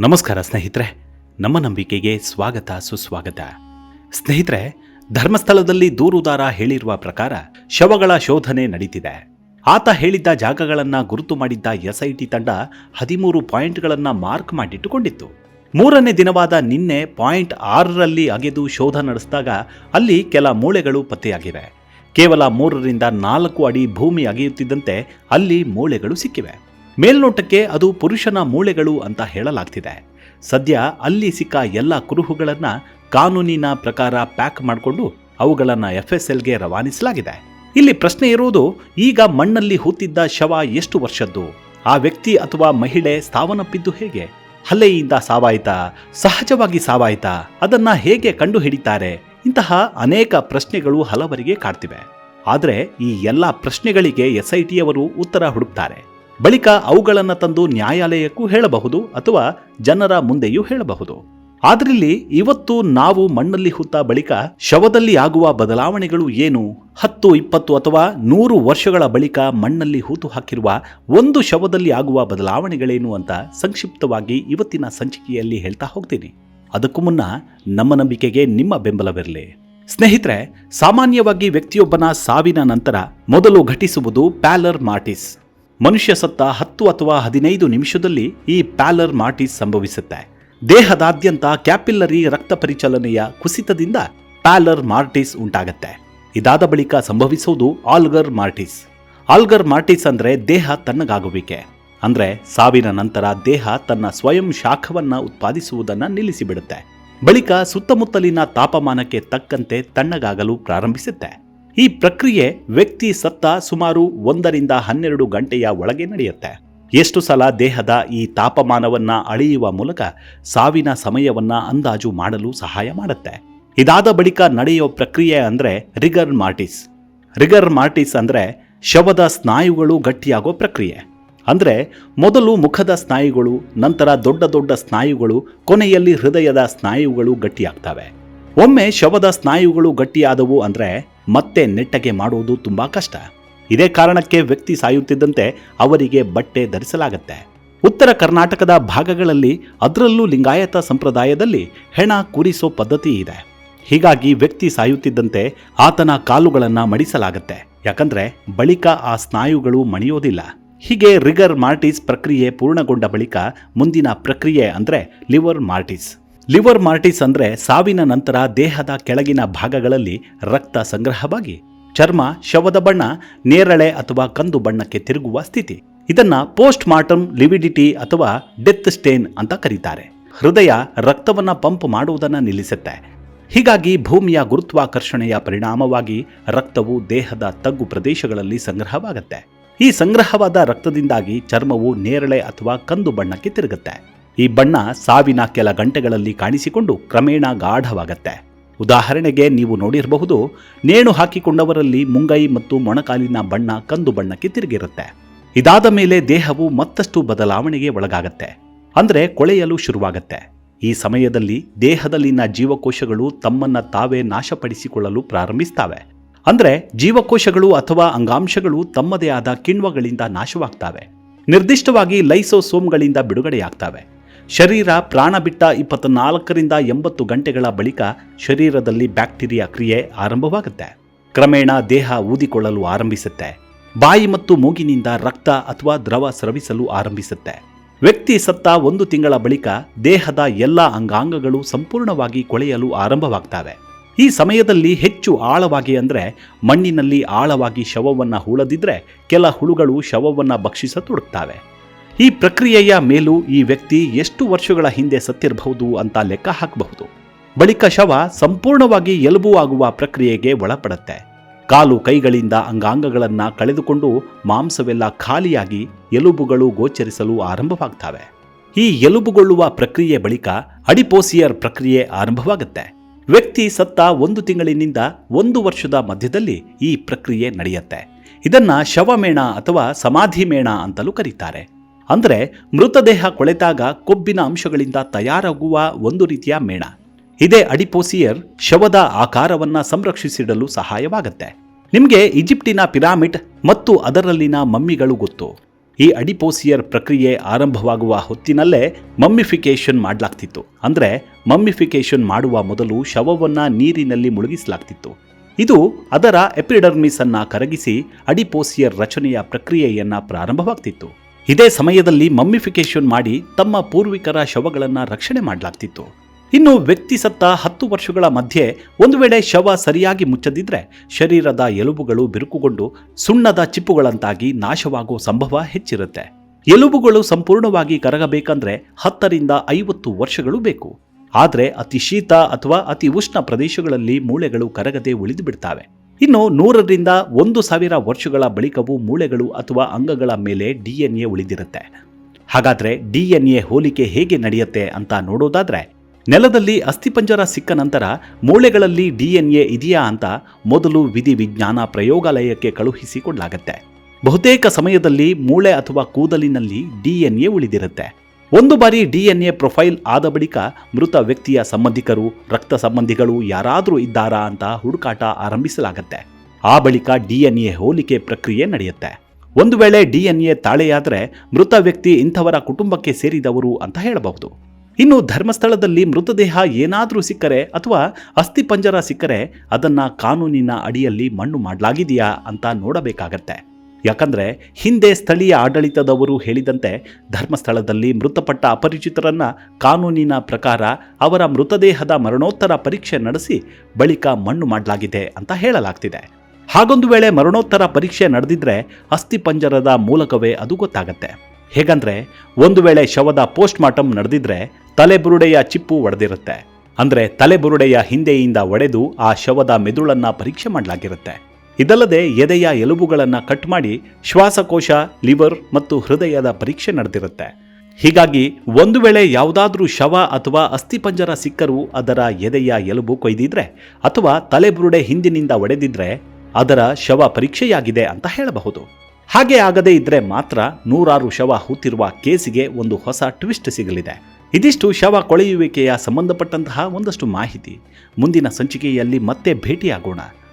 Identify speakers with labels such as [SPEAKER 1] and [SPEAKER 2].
[SPEAKER 1] ನಮಸ್ಕಾರ ಸ್ನೇಹಿತರೆ, ನಮ್ಮ ನಂಬಿಕೆಗೆ ಸ್ವಾಗತ, ಸುಸ್ವಾಗತ. ಸ್ನೇಹಿತರೆ, ಧರ್ಮಸ್ಥಳದಲ್ಲಿ ದೂರುದಾರ ಹೇಳಿರುವ ಪ್ರಕಾರ ಶವಗಳ ಶೋಧನೆ ನಡೀತಿದೆ. ಆತ ಹೇಳಿದ್ದ ಜಾಗಗಳನ್ನ ಗುರುತು ಮಾಡಿದ್ದ ಎಸ್ಐಟಿ ತಂಡ ಹದಿಮೂರು ಪಾಯಿಂಟ್ಗಳನ್ನು ಮಾರ್ಕ್ ಮಾಡಿಟ್ಟುಕೊಂಡಿತ್ತು. ಮೂರನೇ ದಿನವಾದ ನಿನ್ನೆ ಪಾಯಿಂಟ್ ಆರರಲ್ಲಿ ಅಗೆದು ಶೋಧ ನಡೆಸಿದಾಗ ಅಲ್ಲಿ ಕೆಲ ಮೂಳೆಗಳು ಪತ್ತೆಯಾಗಿವೆ. ಕೇವಲ ಮೂರರಿಂದ ನಾಲ್ಕು ಅಡಿ ಭೂಮಿ ಅಗೆಯುತ್ತಿದ್ದಂತೆ ಅಲ್ಲಿ ಮೂಳೆಗಳು ಸಿಕ್ಕಿವೆ. ಮೇಲ್ನೋಟಕ್ಕೆ ಅದು ಪುರುಷನ ಮೂಳೆಗಳು ಅಂತ ಹೇಳಲಾಗ್ತಿದೆ. ಸದ್ಯ ಅಲ್ಲಿ ಸಿಕ್ಕ ಎಲ್ಲ ಕುರುಹುಗಳನ್ನ ಕಾನೂನಿನ ಪ್ರಕಾರ ಪ್ಯಾಕ್ ಮಾಡಿಕೊಂಡು ಅವುಗಳನ್ನು ಎಫ್ ಎಸ್ ಎಲ್ಗೆ ರವಾನಿಸಲಾಗಿದೆ. ಇಲ್ಲಿ ಪ್ರಶ್ನೆ ಇರುವುದು, ಈಗ ಮಣ್ಣಲ್ಲಿ ಹೂತಿದ್ದ ಶವ ಎಷ್ಟು ವರ್ಷದ್ದು? ಆ ವ್ಯಕ್ತಿ ಅಥವಾ ಮಹಿಳೆ ಸಾವನ್ನಪ್ಪಿದ್ದು ಹೇಗೆ? ಹಲ್ಲೆಯಿಂದ ಸಾವಾಯ್ತಾ? ಸಹಜವಾಗಿ ಸಾವಾಯ್ತಾ? ಅದನ್ನ ಹೇಗೆ ಕಂಡು ಹಿಡಿತಾರೆ ಇಂತಹ ಅನೇಕ ಪ್ರಶ್ನೆಗಳು ಹಲವರಿಗೆ ಕಾಡ್ತಿವೆ. ಆದರೆ ಈ ಎಲ್ಲ ಪ್ರಶ್ನೆಗಳಿಗೆ ಎಸ್ಐಟಿಯವರು ಉತ್ತರ ಹುಡುಕ್ತಾರೆ. ಬಳಿಕ ಅವುಗಳನ್ನು ತಂದು ನ್ಯಾಯಾಲಯಕ್ಕೂ ಹೇಳಬಹುದು ಅಥವಾ ಜನರ ಮುಂದೆಯೂ ಹೇಳಬಹುದು. ಆದ್ರಲ್ಲಿ ಇವತ್ತು ನಾವು ಮಣ್ಣಲ್ಲಿ ಹುತ್ತ ಬಳಿಕ ಶವದಲ್ಲಿ ಆಗುವ ಬದಲಾವಣೆಗಳು ಏನು? ಹತ್ತು, ಇಪ್ಪತ್ತು ಅಥವಾ ನೂರು ವರ್ಷಗಳ ಬಳಿಕ ಮಣ್ಣಲ್ಲಿ ಹೂತು ಹಾಕಿರುವ ಒಂದು ಶವದಲ್ಲಿ ಆಗುವ ಬದಲಾವಣೆಗಳೇನು ಅಂತ ಸಂಕ್ಷಿಪ್ತವಾಗಿ ಇವತ್ತಿನ ಸಂಚಿಕೆಯಲ್ಲಿ ಹೇಳ್ತಾ ಹೋಗ್ತೀನಿ. ಅದಕ್ಕೂ ಮುನ್ನ ನಮ್ಮ ನಂಬಿಕೆಗೆ ನಿಮ್ಮ ಬೆಂಬಲವಿರಲಿ. ಸ್ನೇಹಿತರೆ, ಸಾಮಾನ್ಯವಾಗಿ ವ್ಯಕ್ತಿಯೊಬ್ಬನ ಸಾವಿನ ನಂತರ ಮೊದಲು ಘಟಿಸುವುದು ಪ್ಯಾಲರ್ ಮಾರ್ಟಿಸ್. ಮನುಷ್ಯ ಸತ್ತ ಹತ್ತು ಅಥವಾ ಹದಿನೈದು ನಿಮಿಷದಲ್ಲಿ ಈ ಪ್ಯಾಲರ್ ಮಾರ್ಟಿಸ್ ಸಂಭವಿಸುತ್ತೆ. ದೇಹದಾದ್ಯಂತ ಕ್ಯಾಪಿಲ್ಲರಿ ರಕ್ತ ಪರಿಚಲನೆಯ ಕುಸಿತದಿಂದ ಪ್ಯಾಲರ್ ಮಾರ್ಟಿಸ್ ಉಂಟಾಗತ್ತೆ. ಇದಾದ ಬಳಿಕ ಸಂಭವಿಸುವುದು ಆಲ್ಗರ್ ಮಾರ್ಟಿಸ್. ಆಲ್ಗರ್ ಮಾರ್ಟಿಸ್ ಅಂದ್ರೆ ದೇಹ ತಣ್ಣಗಾಗುವಿಕೆ. ಅಂದ್ರೆ ಸಾವಿನ ನಂತರ ದೇಹ ತನ್ನ ಸ್ವಯಂ ಶಾಖವನ್ನ ಉತ್ಪಾದಿಸುವುದನ್ನ ನಿಲ್ಲಿಸಿಬಿಡುತ್ತೆ. ಬಳಿಕ ಸುತ್ತಮುತ್ತಲಿನ ತಾಪಮಾನಕ್ಕೆ ತಕ್ಕಂತೆ ತಣ್ಣಗಾಗಲು ಪ್ರಾರಂಭಿಸುತ್ತೆ. ಈ ಪ್ರಕ್ರಿಯೆ ವ್ಯಕ್ತಿ ಸತ್ತ ಸುಮಾರು ಒಂದರಿಂದ ಹನ್ನೆರಡು ಗಂಟೆಯ ಒಳಗೆ ನಡೆಯುತ್ತೆ. ಎಷ್ಟು ಸಲ ದೇಹದ ಈ ತಾಪಮಾನವನ್ನ ಅಳೆಯುವ ಮೂಲಕ ಸಾವಿನ ಸಮಯವನ್ನ ಅಂದಾಜು ಮಾಡಲು ಸಹಾಯ ಮಾಡುತ್ತೆ. ಇದಾದ ಬಳಿಕ ನಡೆಯೋ ಪ್ರಕ್ರಿಯೆ ಅಂದ್ರೆ ರಿಗರ್ ಮಾರ್ಟಿಸ್ ರಿಗರ್ ಮಾರ್ಟಿಸ್ ಅಂದ್ರೆ ಶವದ ಸ್ನಾಯುಗಳು ಗಟ್ಟಿಯಾಗೋ ಪ್ರಕ್ರಿಯೆ. ಅಂದ್ರೆ ಮೊದಲು ಮುಖದ ಸ್ನಾಯುಗಳು, ನಂತರ ದೊಡ್ಡ ದೊಡ್ಡ ಸ್ನಾಯುಗಳು, ಕೊನೆಯಲ್ಲಿ ಹೃದಯದ ಸ್ನಾಯುಗಳು ಗಟ್ಟಿಯಾಗ್ತವೆ. ಒಮ್ಮೆ ಶವದ ಸ್ನಾಯುಗಳು ಗಟ್ಟಿಯಾದವು ಅಂದ್ರೆ ಮತ್ತೆ ನೆಟ್ಟಗೆ ಮಾಡುವುದು ತುಂಬಾ ಕಷ್ಟ. ಇದೇ ಕಾರಣಕ್ಕೆ ವ್ಯಕ್ತಿ ಸಾಯುತ್ತಿದ್ದಂತೆ ಅವರಿಗೆ ಬಟ್ಟೆ ಧರಿಸಲಾಗತ್ತೆ. ಉತ್ತರ ಕರ್ನಾಟಕದ ಭಾಗಗಳಲ್ಲಿ ಅದರಲ್ಲೂ ಲಿಂಗಾಯತ ಸಂಪ್ರದಾಯದಲ್ಲಿ ಹೆಣ ಕೂರಿಸೋ ಪದ್ಧತಿ ಇದೆ. ಹೀಗಾಗಿ ವ್ಯಕ್ತಿ ಸಾಯುತ್ತಿದ್ದಂತೆ ಆತನ ಕಾಲುಗಳನ್ನು ಮಡಿಸಲಾಗತ್ತೆ. ಯಾಕಂದ್ರೆ ಬಳಿಕ ಆ ಸ್ನಾಯುಗಳು ಮಣಿಯೋದಿಲ್ಲ. ಹೀಗೆ ರಿಗರ್ ಮಾರ್ಟಿಸ್ ಪ್ರಕ್ರಿಯೆ ಪೂರ್ಣಗೊಂಡ ಬಳಿಕ ಮುಂದಿನ ಪ್ರಕ್ರಿಯೆ ಅಂದ್ರೆ ಲಿವರ್ ಮಾರ್ಟಿಸ್. ಲಿವರ್ ಮಾರ್ಟಿಸ್ ಅಂದ್ರೆ ಸಾವಿನ ನಂತರ ದೇಹದ ಕೆಳಗಿನ ಭಾಗಗಳಲ್ಲಿ ರಕ್ತ ಸಂಗ್ರಹವಾಗಿ. ಚರ್ಮ, ಶವದ ಬಣ್ಣ, ನೇರಳೆ ಅಥವಾ ಕಂದು ಬಣ್ಣಕ್ಕೆ ತಿರುಗುವ ಸ್ಥಿತಿ. ಇದನ್ನ ಪೋಸ್ಟ್ ಮಾರ್ಟಮ್ ಲಿವಿಡಿಟಿ ಅಥವಾ ಡೆತ್ ಸ್ಟೇನ್ ಅಂತ ಕರೀತಾರೆ. ಹೃದಯ ರಕ್ತವನ್ನ ಪಂಪ್ ಮಾಡುವುದನ್ನು ನಿಲ್ಲಿಸುತ್ತೆ. ಹೀಗಾಗಿ ಭೂಮಿಯ ಗುರುತ್ವಾಕರ್ಷಣೆಯ ಪರಿಣಾಮವಾಗಿ ರಕ್ತವು ದೇಹದ ತಗ್ಗು ಪ್ರದೇಶಗಳಲ್ಲಿ ಸಂಗ್ರಹವಾಗುತ್ತೆ. ಈ ಸಂಗ್ರಹವಾದ ರಕ್ತದಿಂದಾಗಿ ಚರ್ಮವು ನೇರಳೆ ಅಥವಾ ಕಂದು ಬಣ್ಣಕ್ಕೆ ತಿರುಗುತ್ತೆ. ಈ ಬಣ್ಣ ಸಾವಿನ ಕೆಲ ಗಂಟೆಗಳಲ್ಲಿ ಕಾಣಿಸಿಕೊಂಡು ಕ್ರಮೇಣ ಗಾಢವಾಗತ್ತೆ. ಉದಾಹರಣೆಗೆ ನೀವು ನೋಡಿರಬಹುದು, ನೇಣು ಹಾಕಿಕೊಂಡವರಲ್ಲಿ ಮುಂಗೈ ಮತ್ತು ಮೊಣಕಾಲಿನ ಬಣ್ಣ ಕಂದು ಬಣ್ಣಕ್ಕೆ ತಿರುಗಿರುತ್ತೆ. ಇದಾದ ಮೇಲೆ ದೇಹವು ಮತ್ತಷ್ಟು ಬದಲಾವಣೆಗೆ ಒಳಗಾಗತ್ತೆ. ಅಂದ್ರೆ ಕೊಳೆಯಲು ಶುರುವಾಗತ್ತೆ. ಈ ಸಮಯದಲ್ಲಿ ದೇಹದಲ್ಲಿನ ಜೀವಕೋಶಗಳು ತಮ್ಮನ್ನ ತಾವೇ ನಾಶಪಡಿಸಿಕೊಳ್ಳಲು ಪ್ರಾರಂಭಿಸ್ತವೆ. ಅಂದ್ರೆ ಜೀವಕೋಶಗಳು ಅಥವಾ ಅಂಗಾಂಶಗಳು ತಮ್ಮದೇ ಆದ ಕಿಣ್ವಗಳಿಂದ ನಾಶವಾಗ್ತವೆ. ನಿರ್ದಿಷ್ಟವಾಗಿ ಲೈಸೋಸೋಮ್ಗಳಿಂದ ಬಿಡುಗಡೆಯಾಗ್ತವೆ. ಶರೀರ ಪ್ರಾಣ ಬಿಟ್ಟ ಇಪ್ಪತ್ನಾಲ್ಕರಿಂದ ಎಂಬತ್ತು ಗಂಟೆಗಳ ಬಳಿಕ ಶರೀರದಲ್ಲಿ ಬ್ಯಾಕ್ಟೀರಿಯಾ ಕ್ರಿಯೆ ಆರಂಭವಾಗುತ್ತೆ. ಕ್ರಮೇಣ ದೇಹ ಊದಿಕೊಳ್ಳಲು ಆರಂಭಿಸುತ್ತೆ. ಬಾಯಿ ಮತ್ತು ಮೂಗಿನಿಂದ ರಕ್ತ ಅಥವಾ ದ್ರವ ಸ್ರವಿಸಲು ಆರಂಭಿಸುತ್ತೆ. ವ್ಯಕ್ತಿ ಸತ್ತ ಒಂದು ತಿಂಗಳ ಬಳಿಕ ದೇಹದ ಎಲ್ಲ ಅಂಗಾಂಗಗಳು ಸಂಪೂರ್ಣವಾಗಿ ಕೊಳೆಯಲು ಆರಂಭವಾಗ್ತವೆ. ಈ ಸಮಯದಲ್ಲಿ ಹೆಚ್ಚು ಆಳವಾಗಿ ಅಂದರೆ ಮಣ್ಣಿನಲ್ಲಿ ಆಳವಾಗಿ ಶವವನ್ನು ಹೂಳದಿದ್ರೆ ಕೆಲ ಹುಳುಗಳು ಶವವನ್ನು ಭಕ್ಷಿಸತೊಡಗ್ತವೆ ಈ ಪ್ರಕ್ರಿಯೆಯ ಮೇಲೂ ಈ ವ್ಯಕ್ತಿ ಎಷ್ಟು ವರ್ಷಗಳ ಹಿಂದೆ ಸತ್ತಿರಬಹುದು ಅಂತ ಲೆಕ್ಕ ಹಾಕಬಹುದು. ಬಳಿಕ ಶವ ಸಂಪೂರ್ಣವಾಗಿ ಎಲುಬು ಆಗುವ ಪ್ರಕ್ರಿಯೆಗೆ ಒಳಪಡುತ್ತೆ. ಕಾಲು ಕೈಗಳಿಂದ ಅಂಗಾಂಗಗಳನ್ನು ಕಳೆದುಕೊಂಡು ಮಾಂಸವೆಲ್ಲ ಖಾಲಿಯಾಗಿ ಎಲುಬುಗಳು ಗೋಚರಿಸಲು ಆರಂಭವಾಗ್ತವೆ. ಈ ಎಲುಬುಗೊಳ್ಳುವ ಪ್ರಕ್ರಿಯೆ ಬಳಿಕ ಅಡಿಪೋಸಿಯರ್ ಪ್ರಕ್ರಿಯೆ ಆರಂಭವಾಗುತ್ತೆ. ವ್ಯಕ್ತಿ ಸತ್ತ ಒಂದು ತಿಂಗಳಿನಿಂದ ಒಂದು ವರ್ಷದ ಮಧ್ಯದಲ್ಲಿ ಈ ಪ್ರಕ್ರಿಯೆ ನಡೆಯುತ್ತೆ. ಇದನ್ನ ಶವಮೇಣ ಅಥವಾ ಸಮಾಧಿ ಮೇಣ ಅಂತಲೂ ಕರೀತಾರೆ. ಅಂದ್ರೆ ಮೃತದೇಹ ಕೊಳೆತಾಗ ಕೊಬ್ಬಿನ ಅಂಶಗಳಿಂದ ತಯಾರಾಗುವ ಒಂದು ರೀತಿಯ ಮೇಣ. ಇದೇ ಅಡಿಪೋಸಿಯರ್ ಶವದ ಆಕಾರವನ್ನ ಸಂರಕ್ಷಿಸಿಡಲು ಸಹಾಯವಾಗುತ್ತೆ. ನಿಮಗೆ ಈಜಿಪ್ಟಿನ ಪಿರಾಮಿಡ್ ಮತ್ತು ಅದರಲ್ಲಿನ ಮಮ್ಮಿಗಳು ಗೊತ್ತು. ಈ ಅಡಿಪೋಸಿಯರ್ ಪ್ರಕ್ರಿಯೆ ಆರಂಭವಾಗುವ ಹೊತ್ತಿನಲ್ಲೇ ಮಮ್ಮಿಫಿಕೇಶನ್ ಮಾಡಲಾಗ್ತಿತ್ತು. ಅಂದರೆ ಮಮ್ಮಿಫಿಕೇಶನ್ ಮಾಡುವ ಮೊದಲು ಶವವನ್ನ ನೀರಿನಲ್ಲಿ ಮುಳುಗಿಸಲಾಗ್ತಿತ್ತು. ಇದು ಅದರ ಎಪಿಡರ್ಮಿಸ್ ಅನ್ನ ಕರಗಿಸಿ ಅಡಿಪೋಸಿಯರ್ ರಚನೆಯ ಪ್ರಕ್ರಿಯೆಯನ್ನ ಪ್ರಾರಂಭವಾಗ್ತಿತ್ತು. ಇದೇ ಸಮಯದಲ್ಲಿ ಮಮ್ಮಿಫಿಕೇಶನ್ ಮಾಡಿ ತಮ್ಮ ಪೂರ್ವಿಕರ ಶವಗಳನ್ನ ರಕ್ಷಣೆ ಮಾಡಲಾಗ್ತಿತ್ತು. ಇನ್ನು ವ್ಯಕ್ತಿ ಸತ್ತ ಹತ್ತು ವರ್ಷಗಳ ಮಧ್ಯೆ ಒಂದು ವೇಳೆ ಶವ ಸರಿಯಾಗಿ ಮುಚ್ಚದಿದ್ರೆ ಶರೀರದ ಎಲುಬುಗಳು ಬಿರುಕುಗೊಂಡು ಸುಣ್ಣದ ಚಿಪ್ಪುಗಳಂತಾಗಿ ನಾಶವಾಗುವ ಸಂಭವ ಹೆಚ್ಚಿರುತ್ತೆ. ಎಲುಬುಗಳು ಸಂಪೂರ್ಣವಾಗಿ ಕರಗಬೇಕಂದ್ರೆ ಹತ್ತರಿಂದ ಐವತ್ತು ವರ್ಷಗಳು ಬೇಕು. ಆದರೆ ಅತಿ ಶೀತ ಅಥವಾ ಅತಿ ಉಷ್ಣ ಪ್ರದೇಶಗಳಲ್ಲಿ ಮೂಳೆಗಳು ಕರಗದೆ ಉಳಿದು ಬಿಡ್ತಾವೆ. ಇನ್ನು ನೂರರಿಂದ ಒಂದು ಸಾವಿರ ವರ್ಷಗಳ ಬಳಿಕವೂ ಮೂಳೆಗಳು ಅಥವಾ ಅಂಗಗಳ ಮೇಲೆ ಡಿ ಎನ್ ಎ ಉಳಿದಿರುತ್ತೆ. ಎನ್ ಎ ಹೋಲಿಕೆ ಹೇಗೆ ನಡೆಯುತ್ತೆ ಅಂತ ನೋಡೋದಾದರೆ, ನೆಲದಲ್ಲಿ ಅಸ್ಥಿಪಂಜರ ಸಿಕ್ಕ ನಂತರ ಮೂಳೆಗಳಲ್ಲಿ ಡಿ ಎನ್ ಎ ಇದೆಯಾ ಅಂತ ಮೊದಲು ವಿಧಿ ವಿಜ್ಞಾನ ಪ್ರಯೋಗಾಲಯಕ್ಕೆ ಕಳುಹಿಸಿಕೊಡಲಾಗತ್ತೆ. ಬಹುತೇಕ ಸಮಯದಲ್ಲಿ ಮೂಳೆ ಅಥವಾ ಕೂದಲಿನಲ್ಲಿ ಡಿ ಎನ್ ಎ ಉಳಿದಿರುತ್ತೆ. ಒಂದು ಬಾರಿ ಡಿಎನ್ಎ ಪ್ರೊಫೈಲ್ ಆದ ಬಳಿಕ ಮೃತ ವ್ಯಕ್ತಿಯ ಸಂಬಂಧಿಕರು, ರಕ್ತ ಸಂಬಂಧಿಗಳು ಯಾರಾದರೂ ಇದ್ದಾರಾ ಅಂತ ಹುಡುಕಾಟ ಆರಂಭಿಸಲಾಗತ್ತೆ. ಆ ಬಳಿಕ ಡಿಎನ್ಎ ಹೋಲಿಕೆ ಪ್ರಕ್ರಿಯೆ ನಡೆಯುತ್ತೆ. ಒಂದು ವೇಳೆ ಡಿಎನ್ಎ ತಾಳೆಯಾದರೆ ಮೃತ ವ್ಯಕ್ತಿ ಇಂಥವರ ಕುಟುಂಬಕ್ಕೆ ಸೇರಿದವರು ಅಂತ ಹೇಳಬಹುದು. ಇನ್ನು ಧರ್ಮಸ್ಥಳದಲ್ಲಿ ಮೃತದೇಹ ಏನಾದರೂ ಸಿಕ್ಕರೆ ಅಥವಾ ಅಸ್ಥಿಪಂಜರ ಸಿಕ್ಕರೆ ಅದನ್ನು ಕಾನೂನಿನ ಅಡಿಯಲ್ಲಿ ಮಣ್ಣು ಮಾಡಲಾಗಿದೆಯಾ ಅಂತ ನೋಡಬೇಕಾಗತ್ತೆ. ಯಾಕಂದ್ರೆ ಹಿಂದೆ ಸ್ಥಳೀಯ ಆಡಳಿತದವರು ಹೇಳಿದಂತೆ ಧರ್ಮಸ್ಥಳದಲ್ಲಿ ಮೃತಪಟ್ಟ ಅಪರಿಚಿತರನ್ನು ಕಾನೂನಿನ ಪ್ರಕಾರ ಅವರ ಮೃತದೇಹದ ಮರಣೋತ್ತರ ಪರೀಕ್ಷೆ ನಡೆಸಿ ಬಳಿಕ ಮಣ್ಣು ಮಾಡಲಾಗಿದೆ ಅಂತ ಹೇಳಲಾಗ್ತಿದೆ. ಹಾಗೊಂದು ವೇಳೆ ಮರಣೋತ್ತರ ಪರೀಕ್ಷೆ ನಡೆದಿದ್ರೆ ಅಸ್ಥಿಪಂಜರದ ಮೂಲಕವೇ ಅದು ಗೊತ್ತಾಗತ್ತೆ. ಹೇಗಂದ್ರೆ ಒಂದು ವೇಳೆ ಶವದ ಪೋಸ್ಟ್ ಮಾರ್ಟಮ್ ನಡೆದಿದ್ರೆ ತಲೆಬುರುಡೆಯ ಚಿಪ್ಪು ಒಡೆದಿರುತ್ತೆ. ಅಂದರೆ ತಲೆಬುರುಡೆಯ ಹಿಂದೆಯಿಂದ ಒಡೆದು ಆ ಶವದ ಮೆದುಳನ್ನು ಪರೀಕ್ಷೆ ಮಾಡಲಾಗಿರುತ್ತೆ. ಇದಲ್ಲದೆ ಎದೆಯ ಎಲುಬುಗಳನ್ನು ಕಟ್ ಮಾಡಿ ಶ್ವಾಸಕೋಶ, ಲಿವರ್ ಮತ್ತು ಹೃದಯದ ಪರೀಕ್ಷೆ ನಡೆದಿರುತ್ತೆ. ಹೀಗಾಗಿ ಒಂದು ವೇಳೆ ಯಾವುದಾದ್ರೂ ಶವ ಅಥವಾ ಅಸ್ಥಿಪಂಜರ ಸಿಕ್ಕರೂ ಅದರ ಎದೆಯ ಎಲುಬು ಕೊಯ್ದಿದ್ರೆ ಅಥವಾ ತಲೆಬುರುಡೆ ಹಿಂದಿನಿಂದ ಒಡೆದಿದ್ರೆ ಅದರ ಶವ ಪರೀಕ್ಷೆಯಾಗಿದೆ ಅಂತ ಹೇಳಬಹುದು. ಹಾಗೆ ಆಗದೇ ಇದ್ರೆ ಮಾತ್ರ ನೂರಾರು ಶವ ಹೂತಿರುವ ಕೇಸಿಗೆ ಒಂದು ಹೊಸ ಟ್ವಿಸ್ಟ್ ಸಿಗಲಿದೆ. ಇದಿಷ್ಟು ಶವ ಕೊಳೆಯುವಿಕೆಯ ಸಂಬಂಧಪಟ್ಟಂತಹ ಒಂದಷ್ಟು ಮಾಹಿತಿ. ಮುಂದಿನ ಸಂಚಿಕೆಯಲ್ಲಿ ಮತ್ತೆ ಭೇಟಿಯಾಗೋಣ.